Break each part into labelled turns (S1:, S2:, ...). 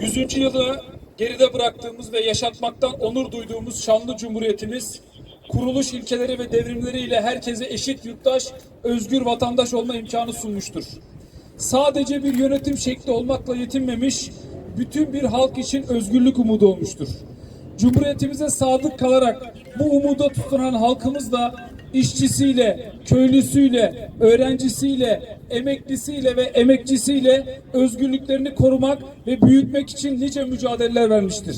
S1: 100. yılı geride bıraktığımız ve yaşatmaktan onur duyduğumuz şanlı cumhuriyetimiz, kuruluş ilkeleri ve devrimleriyle herkese eşit yurttaş, özgür vatandaş olma imkanı sunmuştur. Sadece bir yönetim şekli olmakla yetinmemiş, bütün bir halk için özgürlük umudu olmuştur. Cumhuriyetimize sadık kalarak bu umuda tutunan halkımız da işçisiyle, köylüsüyle, öğrencisiyle, emeklisiyle ve emekçisiyle özgürlüklerini korumak ve büyütmek için nice mücadeleler vermiştir.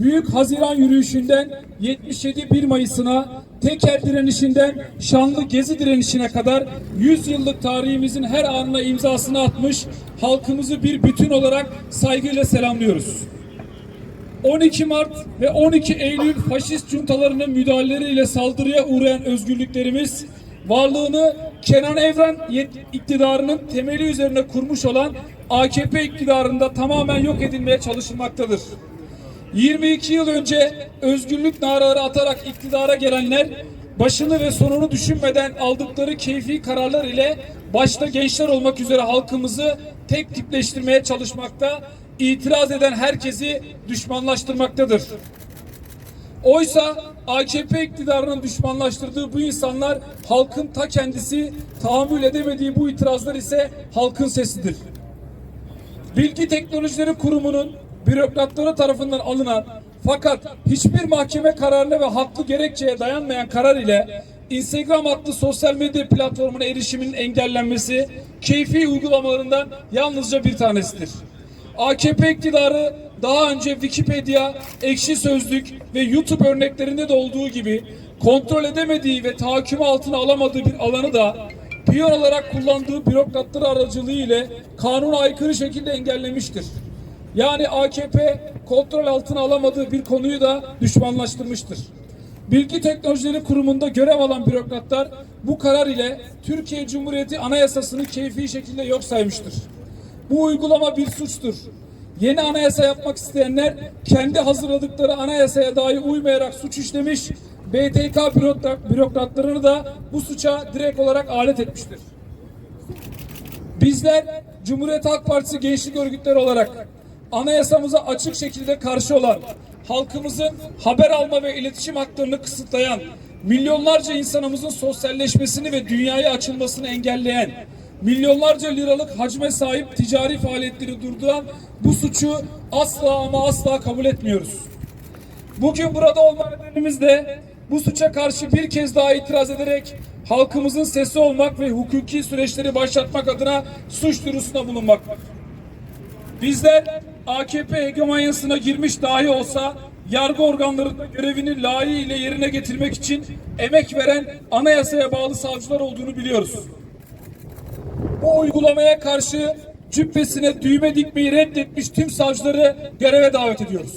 S1: Büyük Haziran yürüyüşünden 77 1 Mayıs'ına teker direnişinden şanlı gezi direnişine kadar 100 yıllık tarihimizin her anına imzasını atmış halkımızı bir bütün olarak saygıyla selamlıyoruz. 12 Mart ve 12 Eylül faşist juntalarının müdahaleleriyle saldırıya uğrayan özgürlüklerimiz varlığını Kenan Evren iktidarının temeli üzerine kurmuş olan AKP iktidarında tamamen yok edilmeye çalışılmaktadır. 22 yıl önce özgürlük naraları atarak iktidara gelenler başını ve sonunu düşünmeden aldıkları keyfi kararlar ile başta gençler olmak üzere halkımızı tek tipleştirmeye çalışmakta, itiraz eden herkesi düşmanlaştırmaktadır. Oysa AKP iktidarının düşmanlaştırdığı bu insanlar halkın ta kendisi, tahammül edemediği bu itirazlar ise halkın sesidir. Bilgi Teknolojileri Kurumu'nun bürokratları tarafından alınan fakat hiçbir mahkeme kararına ve haklı gerekçeye dayanmayan karar ile Instagram adlı sosyal medya platformuna erişimin engellenmesi keyfi uygulamalarından yalnızca bir tanesidir. AKP iktidarı daha önce Wikipedia, Ekşi Sözlük ve YouTube örneklerinde de olduğu gibi kontrol edemediği ve tahakküm altına alamadığı bir alanı da piyon olarak kullandığı bürokratları aracılığı ile kanuna aykırı şekilde engellemiştir. Yani AKP kontrol altına alamadığı bir konuyu da düşmanlaştırmıştır. Bilgi Teknolojileri Kurumu'nda görev alan bürokratlar bu karar ile Türkiye Cumhuriyeti Anayasası'nı keyfi şekilde yok saymıştır. Bu uygulama bir suçtur. Yeni anayasa yapmak isteyenler kendi hazırladıkları anayasaya dahi uymayarak suç işlemiş, BTK bürokrat- bürokratlarını da bu suça direkt olarak alet etmiştir. Bizler Cumhuriyet Halk Partisi gençlik örgütleri olarak anayasamıza açık şekilde karşı olan, halkımızın haber alma ve iletişim haklarını kısıtlayan, milyonlarca insanımızın sosyalleşmesini ve dünyaya açılmasını engelleyen, milyonlarca liralık hacme sahip ticari faaliyetleri durduran bu suçu asla ama asla kabul etmiyoruz. Bugün burada olma nedenimiz de bu suça karşı bir kez daha itiraz ederek halkımızın sesi olmak ve hukuki süreçleri başlatmak adına suç duyurusunda bulunmaktadır. Bizler AKP hegemonyasına girmiş dahi olsa yargı organlarında görevini layığıyla yerine getirmek için emek veren anayasaya bağlı savcılar olduğunu biliyoruz. Bu uygulamaya karşı cübbesine düğme dikmeyi reddetmiş tüm savcıları göreve davet ediyoruz.